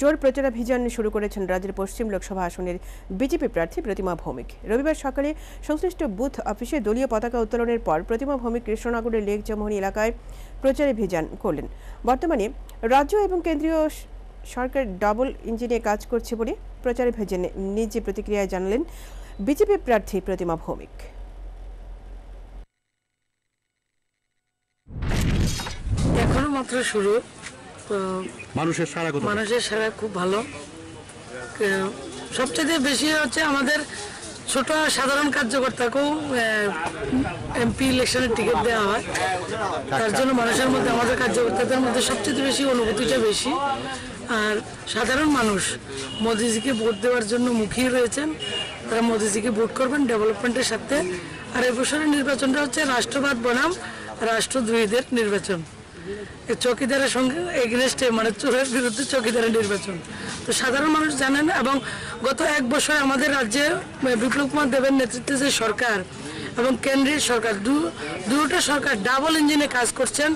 জোর প্রচারাভিযান শুরু করেছেন রাজ্যের পশ্চিম লোকসভা আসনের বিজেপি প্রার্থী প্রতিমা ভৌমিক। রবিবার সকালে সংশ্লিষ্ট বুথ অফিসে দলীয় পতাকা উত্তোলনের পর প্রতিমা ভৌমিক কৃষ্ণনগরের লেক জমহনি এলাকায় প্রচারাভিযান করলেন। বর্তমানে রাজ্য এবং কেন্দ্রীয় সরকার ডাবল ইঞ্জিনে কাজ করছে বলে প্রচারাভিযানে নিজে প্রতিক্রিয়ায় জানালেন বিজেপি প্রার্থী প্রতিমা ভৌমিক। এখনও মাত্র শুরু। মানুষের সারা মানুষের সারা খুব ভালো। সবচেয়ে বেশি হচ্ছে আমাদের ছোট সাধারণ কার্যকর্তাকেও এমপি ইলেকশনের টিকিট দেওয়া হয়। তার জন্য মানুষের মধ্যে আমাদের কার্যকর্তাদের মধ্যে সবচেয়ে বেশি অনুভূতিটা বেশি। আর সাধারণ মানুষ মোদিজিকে ভোট দেওয়ার জন্য মুখিয়ে রয়েছেন। তারা মোদিজিকে ভোট করবেন ডেভেলপমেন্টের সাথে আর এবছরের নির্বাচনটা হচ্ছে রাষ্ট্রবাদ বনাম রাষ্ট্রদ্রোহীদের নির্বাচন। চৌকিদারের সঙ্গে এগেনস্টে মানে চোরের বিরুদ্ধে চকিদারের নির্বাচন। তো সাধারণ মানুষ জানেন এবং গত এক বছর আমাদের রাজ্যে বিপ্লব কুমার দেবের নেতৃত্বে যে সরকার এবং কেন্দ্রীয় সরকার দুটো সরকার ডাবল ইঞ্জিনে কাজ করছেন।